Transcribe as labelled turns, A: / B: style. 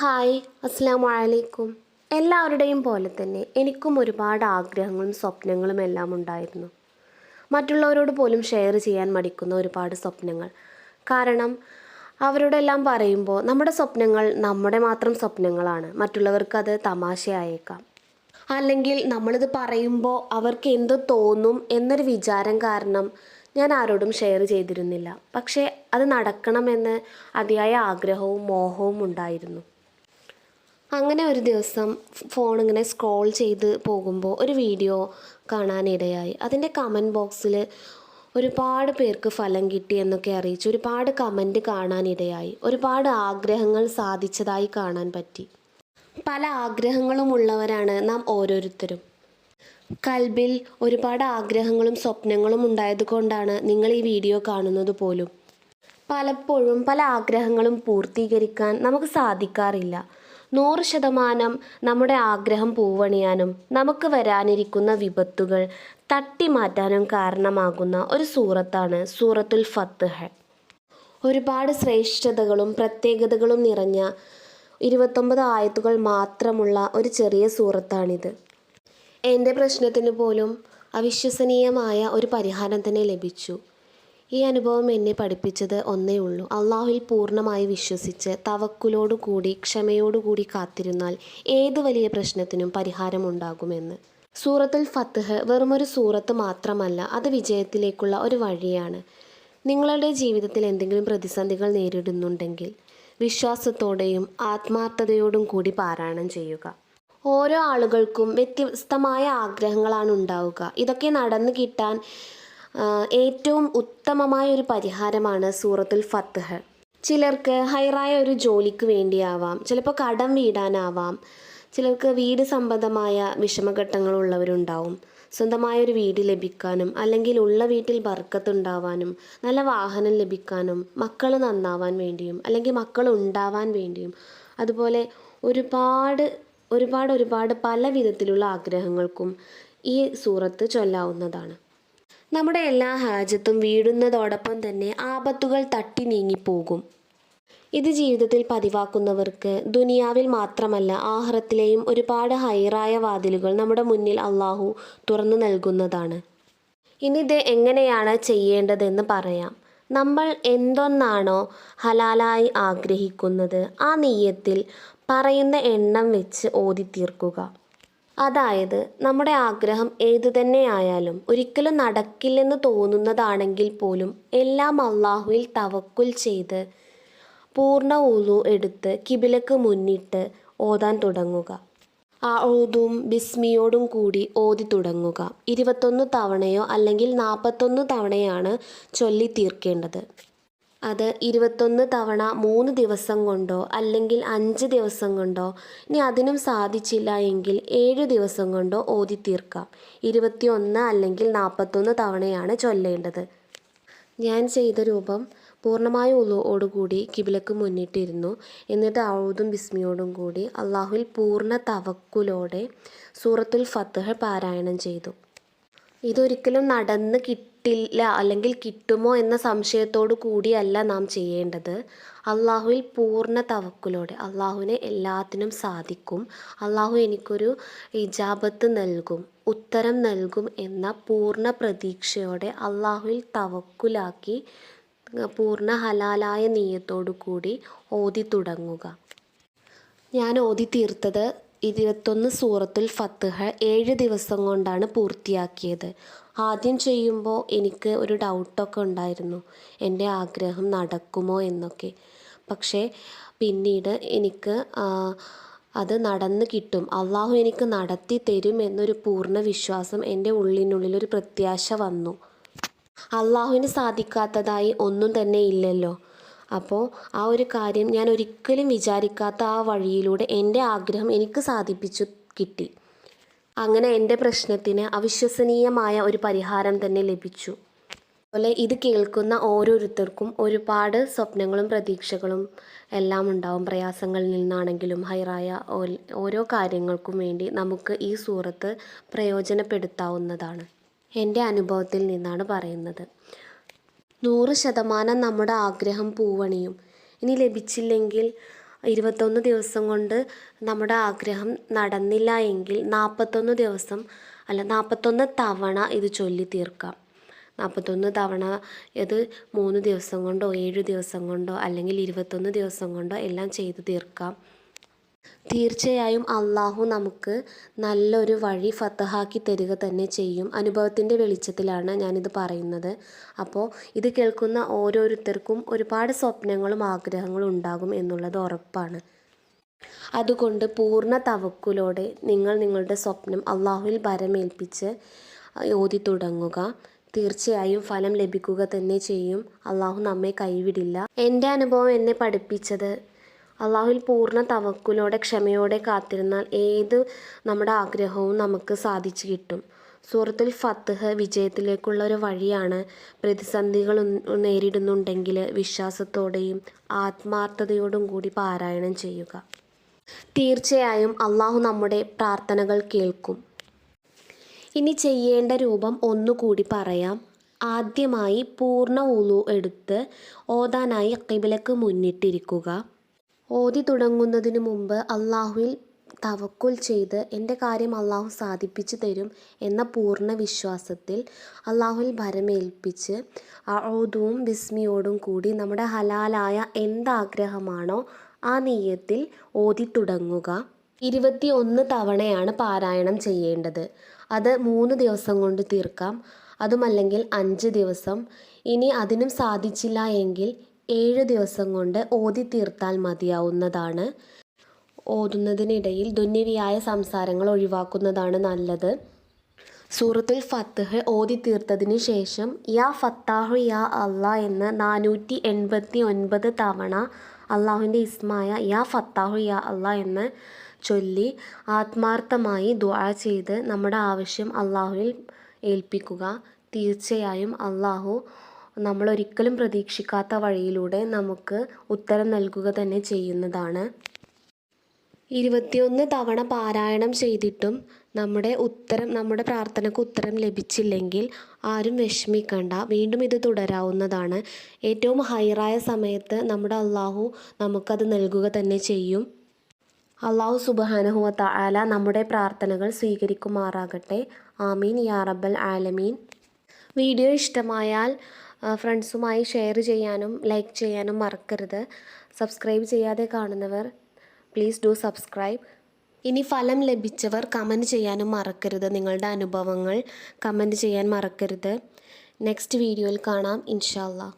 A: Hi അസ്സാം വലൈക്കും എല്ലാവരുടെയും പോലെ തന്നെ എനിക്കും ഒരുപാട് ആഗ്രഹങ്ങളും സ്വപ്നങ്ങളും എല്ലാം ഉണ്ടായിരുന്നു. മറ്റുള്ളവരോട് പോലും ഷെയർ ചെയ്യാൻ മടിക്കുന്ന ഒരുപാട് സ്വപ്നങ്ങൾ. കാരണം അവരോടെല്ലാം പറയുമ്പോൾ നമ്മുടെ സ്വപ്നങ്ങൾ നമ്മുടെ മാത്രം സ്വപ്നങ്ങളാണ്. മറ്റുള്ളവർക്ക് അത് തമാശയായേക്കാം. അല്ലെങ്കിൽ നമ്മളിത് പറയുമ്പോൾ അവർക്ക് എന്ത് തോന്നും എന്നൊരു വിചാരം കാരണം ഞാൻ ആരോടും ഷെയർ ചെയ്തിരുന്നില്ല. പക്ഷേ അത് നടക്കണമെന്ന് അതിയായ ആഗ്രഹവും മോഹവും ഉണ്ടായിരുന്നു. അങ്ങനെ ഒരു ദിവസം ഫോൺ ഇങ്ങനെ സ്ക്രോൾ ചെയ്ത് പോകുമ്പോൾ ഒരു വീഡിയോ കാണാനിടയായി. അതിന്റെ കമന്റ് ബോക്സിൽ ഒരുപാട് പേർക്ക് ഫലം കിട്ടി എന്നൊക്കെ അറിയിച്ചു ഒരുപാട് കമന്റ് കാണാനിടയായി. ഒരുപാട് ആഗ്രഹങ്ങൾ സാധിച്ചതായി കാണാൻ പറ്റി. പല ആഗ്രഹങ്ങളും ഉള്ളവരാണ് നാം ഓരോരുത്തരും. കൽബിൽ ഒരുപാട് ആഗ്രഹങ്ങളും സ്വപ്നങ്ങളും ഉണ്ടായതുകൊണ്ടാണ് നിങ്ങൾ ഈ വീഡിയോ കാണുന്നത് പോലും. പലപ്പോഴും പല ആഗ്രഹങ്ങളും പൂർത്തീകരിക്കാൻ നമുക്ക് സാധിക്കാറില്ല. നൂറ് ശതമാനം നമ്മുടെ ആഗ്രഹം പൂവണിയാനും നമുക്ക് വരാനിരിക്കുന്ന വിപത്തുകൾ തട്ടിമാറ്റാനും കാരണമാകുന്ന ഒരു സൂറത്താണ് സൂറത്തുൽ ഫത്ത്ഹ് ഒരുപാട് ശ്രേഷ്ഠതകളും പ്രത്യേകതകളും നിറഞ്ഞ ഇരുപത്തൊമ്പത് ആയത്തുകൾ മാത്രമുള്ള ഒരു ചെറിയ സൂറത്താണിത്. എന്റെ പ്രശ്നത്തിന് പോലും അവിശ്വസനീയമായ ഒരു പരിഹാരം തന്നെ ലഭിച്ചു. ഈ അനുഭവം എന്നെ പഠിപ്പിച്ചത് ഒന്നേ ഉള്ളൂ. അള്ളാഹുവിൽ പൂർണമായി വിശ്വസിച്ച് തവക്കുലോടുകൂടി ക്ഷമയോടുകൂടി കാത്തിരുന്നാൽ ഏത് വലിയ പ്രശ്നത്തിനും പരിഹാരമുണ്ടാകുമെന്ന്. സൂറത്തുൽ ഫത്ത്ഹ് വെറുമൊരു സൂറത്ത് മാത്രമല്ല അത് വിജയത്തിലേക്കുള്ള ഒരു വഴിയാണ്. നിങ്ങളുടെ ജീവിതത്തിൽ എന്തെങ്കിലും പ്രതിസന്ധികൾ നേരിടുന്നുണ്ടെങ്കിൽ വിശ്വാസത്തോടെയും ആത്മാർത്ഥതയോടും കൂടി പാരായണം ചെയ്യുക. ഓരോ ആളുകൾക്കും വ്യത്യസ്തമായ ആഗ്രഹങ്ങളാണ് ഉണ്ടാവുക. ഇതൊക്കെ നടന്നു കിട്ടാൻ ഏറ്റവും ഉത്തമമായ ഒരു പരിഹാരമാണ് സൂറത്തുൽ ഫത്ത്ഹ് ചിലർക്ക് ഹൈറായ ഒരു ജോലിക്ക് വേണ്ടിയാവാം ചിലപ്പോൾ കടം വീടാനാവാം ചിലർക്ക് വീട് സംബന്ധമായ വിഷമഘട്ടങ്ങളുള്ളവരുണ്ടാവും. സ്വന്തമായ ഒരു വീട് ലഭിക്കാനും അല്ലെങ്കിൽ ഉള്ള വീട്ടിൽ ബർക്കത്തുണ്ടാവാനും നല്ല വാഹനം ലഭിക്കാനും മക്കൾ നന്നാവാൻ വേണ്ടിയും അല്ലെങ്കിൽ മക്കൾ ഉണ്ടാവാൻ വേണ്ടിയും അതുപോലെ ഒരുപാട് ഒരുപാട് ഒരുപാട് പല വിധത്തിലുള്ള ആഗ്രഹങ്ങൾക്കും ഈ സൂറത്ത് ചൊല്ലാവുന്നതാണ്. നമ്മുടെ എല്ലാ ഹാജത്തും വീടുന്നതോടൊപ്പം തന്നെ ആപത്തുകൾ തട്ടി നീങ്ങിപ്പോകും. ഇത് ജീവിതത്തിൽ പതിവാക്കുന്നവർക്ക് ദുനിയാവിൽ മാത്രമല്ല ആഹ്റത്തിലെയും ഒരുപാട് ഹൈറായ വാതിലുകൾ നമ്മുടെ മുന്നിൽ അള്ളാഹു തുറന്നു നൽകുന്നതാണ്. ഇനി ഇത് എങ്ങനെയാണ് ചെയ്യേണ്ടതെന്ന് പറയാം. നമ്മൾ എന്തൊന്നാണോ ഹലാലായി ആഗ്രഹിക്കുന്നത് ആ നെയ്യത്തിൽ പറയുന്ന എണ്ണം വെച്ച് ഓതി തീർക്കുക അതായത് നമ്മുടെ ആഗ്രഹം ഏതു തന്നെയായാലും ഒരിക്കലും നടക്കില്ലെന്ന് തോന്നുന്നതാണെങ്കിൽ പോലും എല്ലാം അള്ളാഹുവിൽ തവക്കുൽ ചെയ്ത് പൂർണ ഊതു എടുത്ത് കിബിലക്ക് മുന്നിട്ട് ഓതാൻ തുടങ്ങുക. ആ ഊതും ബിസ്മിയോടും കൂടി ഓതി തുടങ്ങുക. ഇരുപത്തൊന്ന് തവണയോ അല്ലെങ്കിൽ നാൽപ്പത്തൊന്ന് തവണയാണ് ചൊല്ലി തീർക്കേണ്ടത്. അത് ഇരുപത്തൊന്ന് തവണ മൂന്ന് ദിവസം കൊണ്ടോ അല്ലെങ്കിൽ അഞ്ച് ദിവസം കൊണ്ടോ ഇനി അതിനും സാധിച്ചില്ല എങ്കിൽ ഏഴ് ദിവസം കൊണ്ടോ ഓതി തീർക്കാം ഇരുപത്തിയൊന്ന് അല്ലെങ്കിൽ നാൽപ്പത്തൊന്ന് തവണയാണ് ചൊല്ലേണ്ടത്. ഞാൻ ചെയ്ത രൂപം പൂർണമായ ഉളുവോടുകൂടി കിബിലക്ക് മുന്നിട്ടിരുന്നു. എന്നിട്ട് ഔദും ബിസ്മിയോടും കൂടി അള്ളാഹുവിൽ പൂർണ തവക്കുലോടെ സൂറത്തുൽ ഫത്തഹ് പാരായണം ചെയ്തു. ഇതൊരിക്കലും നടന്ന് കിട്ടില്ല അല്ലെങ്കിൽ കിട്ടുമോ എന്ന സംശയത്തോടു കൂടിയല്ല നാം ചെയ്യേണ്ടത്. അള്ളാഹുവിൽ പൂർണ തവക്കുലോടെ അള്ളാഹുവിനെ എല്ലാത്തിനും സാധിക്കും. അള്ളാഹു എനിക്കൊരു ഇജാബത്ത് നൽകും ഉത്തരം നൽകും എന്ന പൂർണ പ്രതീക്ഷയോടെ അള്ളാഹുവിൽ തവക്കുലാക്കി പൂർണ ഹലാലായ നീയത്തോടു കൂടി ഓതി തുടങ്ങുക ഞാൻ ഓതി തീർത്തത് ഇരുപത്തൊന്ന് സൂറത്തുൽ ഫത്തുഹ ഏഴ് ദിവസം കൊണ്ടാണ് പൂർത്തിയാക്കിയത്. ആദ്യം ചെയ്യുമ്പോൾ എനിക്ക് ഒരു ഡൗട്ടൊക്കെ ഉണ്ടായിരുന്നു. എന്റെ ആഗ്രഹം നടക്കുമോ എന്നൊക്കെ. പക്ഷേ പിന്നീട് എനിക്ക് അത് നടന്ന് കിട്ടും. അള്ളാഹു എനിക്ക് നടത്തി തരും എന്നൊരു പൂർണ വിശ്വാസം എന്റെ ഉള്ളിനുള്ളിൽ ഒരു പ്രത്യാശ വന്നു. അള്ളാഹുവിന് സാധിക്കാത്തതായി ഒന്നും തന്നെ ഇല്ലല്ലോ. അപ്പോൾ ആ ഒരു കാര്യം ഞാൻ ഒരിക്കലും വിചാരിക്കാത്ത ആ വഴിയിലൂടെ എന്റെ ആഗ്രഹം എനിക്ക് സാധിപ്പിച്ചു കിട്ടി. അങ്ങനെ എന്റെ പ്രശ്നത്തിന് അവിശ്വസനീയമായ ഒരു പരിഹാരം തന്നെ ലഭിച്ചു. അതുപോലെ ഇത് കേൾക്കുന്ന ഓരോരുത്തർക്കും ഒരുപാട് സ്വപ്നങ്ങളും പ്രതീക്ഷകളും എല്ലാം ഉണ്ടാവും. പ്രയാസങ്ങളിൽ നിന്നാണെങ്കിലും ഹൈറായ ഓരോ കാര്യങ്ങൾക്കും വേണ്ടി നമുക്ക് ഈ സൂറത്ത് പ്രയോജനപ്പെടുത്താവുന്നതാണ്. എന്റെ അനുഭവത്തിൽ നിന്നാണ് പറയുന്നത്. നൂറ് ശതമാനം നമ്മുടെ ആഗ്രഹം പൂവണിയും. ഇനി ലഭിച്ചില്ലെങ്കിൽ ഇരുപത്തൊന്ന് ദിവസം കൊണ്ട് നമ്മുടെ ആഗ്രഹം നടന്നില്ല എങ്കിൽ നാൽപ്പത്തൊന്ന് ദിവസം അല്ല നാൽപ്പത്തൊന്ന് തവണ ഇത് ചൊല്ലി തീർക്കാം. നാൽപ്പത്തൊന്ന് തവണ ഇത് മൂന്ന് ദിവസം കൊണ്ടോ ഏഴ് ദിവസം കൊണ്ടോ അല്ലെങ്കിൽ ഇരുപത്തൊന്ന് ദിവസം കൊണ്ടോ എല്ലാം ചെയ്തു തീർക്കാം. തീർച്ചയായും അള്ളാഹു നമുക്ക് നല്ലൊരു വഴി ഫത്തഹാക്കി തരിക തന്നെ ചെയ്യും. അനുഭവത്തിന്റെ വെളിച്ചത്തിലാണ് ഞാനിത് പറയുന്നത്. അപ്പോൾ ഇത് കേൾക്കുന്ന ഓരോരുത്തർക്കും ഒരുപാട് സ്വപ്നങ്ങളും ആഗ്രഹങ്ങളും ഉണ്ടാകും എന്നുള്ളത് ഉറപ്പാണ്. അതുകൊണ്ട് പൂർണ തവക്കുലോടെ നിങ്ങൾ നിങ്ങളുടെ സ്വപ്നം അള്ളാഹുവിൽ ഭരമേൽപ്പിച്ച് ഓതി തുടങ്ങുക. തീർച്ചയായും ഫലം ലഭിക്കുക തന്നെ ചെയ്യും. അള്ളാഹു നമ്മെ കൈവിടില്ല. എന്റെ അനുഭവം എന്നെ പഠിപ്പിച്ചത് അള്ളാഹുവിൽ പൂർണ തവക്കുലോടെ ക്ഷമയോടെ കാത്തിരുന്നാൽ ഏത് നമ്മുടെ ആഗ്രഹവും നമുക്ക് സാധിച്ചു കിട്ടും. സൂറത്തുൽ ഫത്തഹ് വിജയത്തിലേക്കുള്ള ഒരു വഴിയാണ് പ്രതിസന്ധികൾ നേരിടുന്നുണ്ടെങ്കിൽ വിശ്വാസത്തോടെയും ആത്മാർത്ഥതയോടും കൂടി പാരായണം ചെയ്യുക. തീർച്ചയായും അള്ളാഹു നമ്മുടെ പ്രാർത്ഥനകൾ കേൾക്കും. ഇനി ചെയ്യേണ്ട രൂപം ഒന്നുകൂടി പറയാം. ആദ്യമായി പൂർണ ഉളു എടുത്ത് ഓതാനായി കിബിലക്ക് മുന്നിട്ടിരിക്കുക. ഓതി തുടങ്ങുന്നതിനു മുമ്പ് അള്ളാഹുവിൽ തവക്കുൽ ചെയ്ത് എന്റെ കാര്യം അള്ളാഹു സാധിപ്പിച്ചു തരും എന്ന പൂർണ വിശ്വാസത്തിൽ അള്ളാഹുവിൽ ഭരമേൽപ്പിച്ച് ഔദുവും ബിസ്മിയോടും കൂടി നമ്മുടെ ഹലാലായ എന്താഗ്രഹമാണോ ആ നെയ്യത്തിൽ ഓതി തുടങ്ങുക. ഇരുപത്തി ഒന്ന് തവണയാണ് പാരായണം ചെയ്യേണ്ടത്. അത് മൂന്ന് ദിവസം കൊണ്ട് തീർക്കാം. അതുമല്ലെങ്കിൽ അഞ്ച് ദിവസം. ഇനി അതിനും സാധിച്ചില്ല എങ്കിൽ ഏഴ് ദിവസം കൊണ്ട് ഓതി തീർത്താൽ മതിയാവുന്നതാണ്. ഓതുന്നതിനിടയിൽ ദുന്യവിയായ സംസാരങ്ങൾ ഒഴിവാക്കുന്നതാണ് നല്ലത്. സൂറത്തുൽ ഫത്തഹ് ഓതി തീർത്തതിന് ശേഷം യാ ഫത്താഹു യാ അള്ളാ എന്ന് നാനൂറ്റി എൺപത്തി ഒൻപത് തവണ അള്ളാഹുവിന്റെ ഇസ്മായ യാ ഫത്താഹു യാ അള്ളാ എന്ന് ചൊല്ലി ആത്മാർത്ഥമായി ദുആ ചെയ്ത് നമ്മുടെ ആവശ്യം അള്ളാഹുവിൽ ഏൽപ്പിക്കുക. തീർച്ചയായും അള്ളാഹു നമ്മൾ ഒരിക്കലും പ്രതീക്ഷിക്കാത്ത വഴിയിലൂടെ നമുക്ക് ഉത്തരം നൽകുക തന്നെ ചെയ്യുന്നതാണ്. ഇരുപത്തിയൊന്ന് തവണ പാരായണം ചെയ്തിട്ടും നമ്മുടെ ഉത്തരം നമ്മുടെ പ്രാർത്ഥനയ്ക്ക് ഉത്തരം ലഭിച്ചില്ലെങ്കിൽ ആരും വിഷമിക്കണ്ട. വീണ്ടും ഇത് തുടരാവുന്നതാണ്. ഏറ്റവും ഹൈറായ സമയത്ത് നമ്മുടെ അള്ളാഹു നമുക്കത് നൽകുക തന്നെ ചെയ്യും. അള്ളാഹു സുബാനഹുവ ആല നമ്മുടെ പ്രാർത്ഥനകൾ സ്വീകരിക്കുമാറാകട്ടെ. ആമീൻ യാ റബ്ബൽ ആലമീൻ. വീഡിയോ ഇഷ്ടമായാൽ ഫ്രണ്ട്സുമായി ഷെയർ ചെയ്യാനും ലൈക്ക് ചെയ്യാനും മറക്കരുത്. സബ്സ്ക്രൈബ് ചെയ്യാതെ കാണുന്നവർ പ്ലീസ് ഡു സബ്സ്ക്രൈബ് ഇനി ഫലം ലഭിച്ചവർ കമന്റ് ചെയ്യാനും മറക്കരുത്. നിങ്ങളുടെ അനുഭവങ്ങൾ കമന്റ് ചെയ്യാൻ മറക്കരുത്. നെക്സ്റ്റ് വീഡിയോയിൽ കാണാം ഇൻഷാല്ലാ